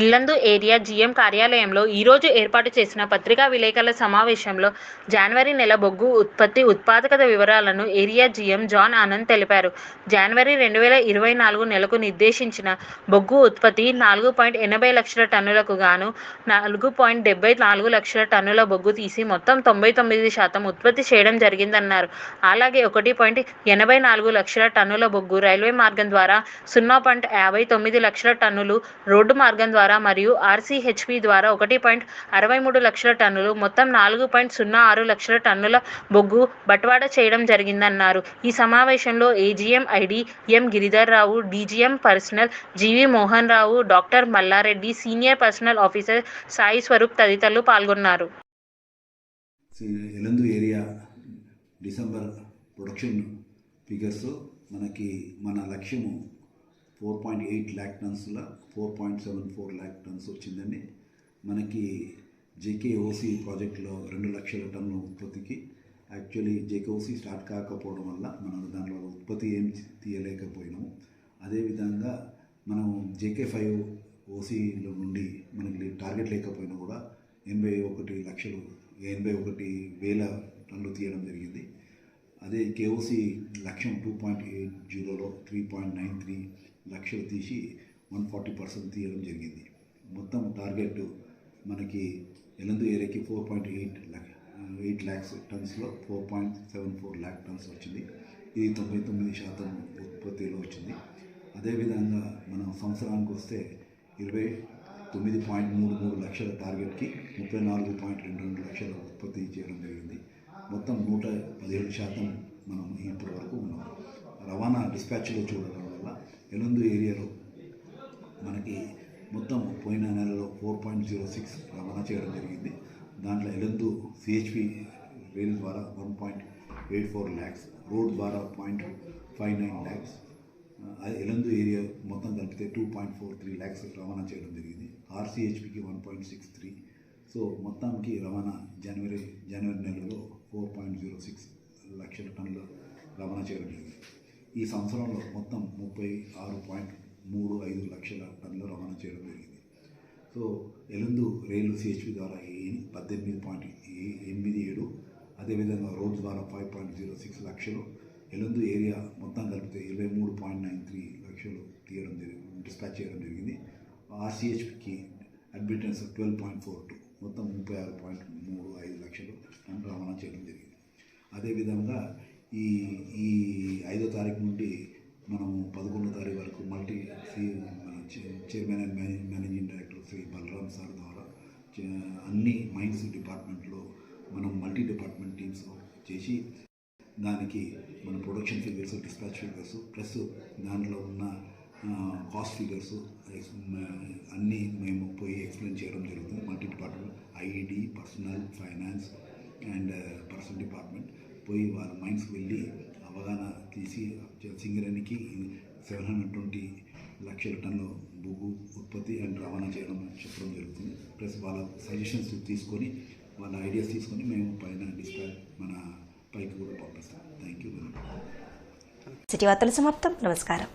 Yellandu area GM కార్యాలయంలో ఈరోజు ఏర్పాటు చేసిన పత్రికా విలేకరుల సమావేశంలో జనవరి నెల బొగ్గు ఉత్పత్తి ఉత్పాదకత వివరాలను ఏరియా జీఎం జాన్ ఆనంద్ తెలిపారు. జనవరి రెండు వేల ఇరవై నాలుగు నెలకు నిర్దేశించిన బొగ్గు ఉత్పత్తి నాలుగు పాయింట్ ఎనభై లక్షల టన్నులకు గాను నాలుగు పాయింట్ డెబ్బై నాలుగు లక్షల టన్నుల బొగ్గు తీసి మొత్తం తొంభై తొమ్మిది శాతం ఉత్పత్తి చేయడం జరిగిందన్నారు. అలాగే ఒకటి పాయింట్ ఎనభై నాలుగు లక్షల టన్నుల బొగ్గు రైల్వే మార్గం ద్వారా సున్నా పాయింట్ యాభై తొమ్మిది లక్షల టన్నులు రోడ్డు మార్గం ద్వారా ద్వారా మరియు ఆర్సీహెచ్పి ద్వారా ఒకటి పాయింట్ అరవై మూడు లక్షల టన్నులు మొత్తం నాలుగు పాయింట్ సున్నా ఆరు లక్షల టన్నుల బొగ్గు బట్వాడా చేయడం జరిగిందన్నారు. ఈ సమావేశంలో AGM ID M Giridhar Rao DGM personnel GV Mohan Rao doctor Mallareddy senior personnel officer Sai Swaroop తదితరులు పాల్గొన్నారు. Yellandu area December production figures మనకి మన లక్ష్యము four point eight lakh టన్స్ల four point seven four lakh tons వచ్చిందండి. మనకి JKOC ప్రాజెక్టులో రెండు లక్షల టన్ను ఉత్పత్తికి యాక్చువల్లీ జేకేఓసి స్టార్ట్ కాకపోవడం వల్ల మనం దానిలో ఉత్పత్తి ఏం తీయలేకపోయినాము. అదేవిధంగా మనం జేకే ఫైవ్ ఓసీలో నుండి మనకి టార్గెట్ లేకపోయినా కూడా ఎనభై ఒకటి లక్షలు ఎనభై ఒకటి వేల టన్నులు తీయడం జరిగింది. అదే కేఓసి లక్ష్యం టూ పాయింట్ ఎయిట్ జీరోలో త్రీ పాయింట్ నైన్ త్రీ లక్షలు తీసి వన్ ఫార్టీ పర్సెంట్ తీయడం జరిగింది. మొత్తం టార్గెట్ మనకి ఎలందు ఏరియాకి four point eight lakh eight lakhs టన్స్లో four point seven four lakh tons వచ్చింది. ఇది తొంభై తొమ్మిది శాతం ఉత్పత్తిలో వచ్చింది. అదేవిధంగా మనం సంవత్సరానికి వస్తే ఇరవై తొమ్మిది పాయింట్ మూడు మూడు లక్షల టార్గెట్కి ముప్పై నాలుగు పాయింట్ రెండు రెండు లక్షల ఉత్పత్తి చేయడం జరిగింది. మొత్తం నూట పదిహేడు శాతం మనం ఇప్పటి వరకు ఉన్నాం. రవాణా డిస్పాచ్లో చూడడం వల్ల ఎలందు ఏరియాలో మనకి మొత్తం పోయిన నెలలో ఫోర్ పాయింట్ జీరో సిక్స్ రవాణా చేయడం జరిగింది. దాంట్లో ఎలందు సిహెచ్పి రైల్ ద్వారా one point eight four lakhs road ద్వారా point five nine lakhs Yellandu area మొత్తం కలిపితే two point four three lakhs రవాణా చేయడం జరిగింది. ఆర్సీహెచ్పికి one point six three. So మొత్తానికి రవాణా జనవరి జనవరి నెలలో ఫోర్ పాయింట్ జీరో సిక్స్ లక్షల టన్నుల రవాణా చేయడం జరిగింది. ఈ సంవత్సరంలో మొత్తం ముప్పై ఆరు పాయింట్ మూడు ఐదు లక్షల టన్నులు రవాణా చేయడం జరిగింది. సో ఎలుందు రైలు సిహెచ్పి ద్వారా ఏ- పద్దెనిమిది పాయింట్ ఎనిమిది ఏడు అదేవిధంగా రోడ్ ద్వారా ఫైవ్ పాయింట్ జీరో సిక్స్ లక్షలు ఎలుందు ఏరియా మొత్తం కలిపితే ఇరవై మూడు పాయింట్ నైన్ త్రీ లక్షలు తీయడం జరిగింది డిస్పాచ్ చేయడం జరిగింది. ఆర్సీహెచ్పికి admittance twelve point four two మొత్తం ముప్పై ఆరు పాయింట్ మూడు ఐదు లక్షలు రవాణా చేయడం జరిగింది. అదేవిధంగా ఈ ఈ ఐదో తారీఖు నుండి మనము పదకొండో తారీఖు వరకు మల్టీ సి మన chairman and managing director Shri Balaram sir ద్వారా చే- అన్ని మైన్స్ డిపార్ట్మెంట్లో మనం మల్టీ డిపార్ట్మెంట్ టీమ్స్ చేసి దానికి మన production figures dispatch figures plus దాంట్లో ఉన్న కాస్ట్ ఫిగర్స్ అన్నీ మేము పోయి ఎక్స్ప్లెయిన్ చేయడం జరుగుతుంది. Multi department IED personnel finance and personnel department. పోయి వాళ్ళ మైండ్స్కి వెళ్ళి అవగాహన తీసి సింగరేణికి సెవెన్ హండ్రెడ్ ట్వంటీ లక్షల టన్ను బొగ్గు ఉత్పత్తి అండ్ రవాణా చేయడం చెప్పడం జరుగుతుంది. ప్లస్ వాళ్ళ సజెషన్స్ తీసుకొని వాళ్ళ ఐడియాస్ తీసుకొని మేము పైన డిస్ప్లే మన పైకి కూడా పంపిస్తాం. థ్యాంక్ యూ సిటీ వార్తలు సమాప్తం. నమస్కారం.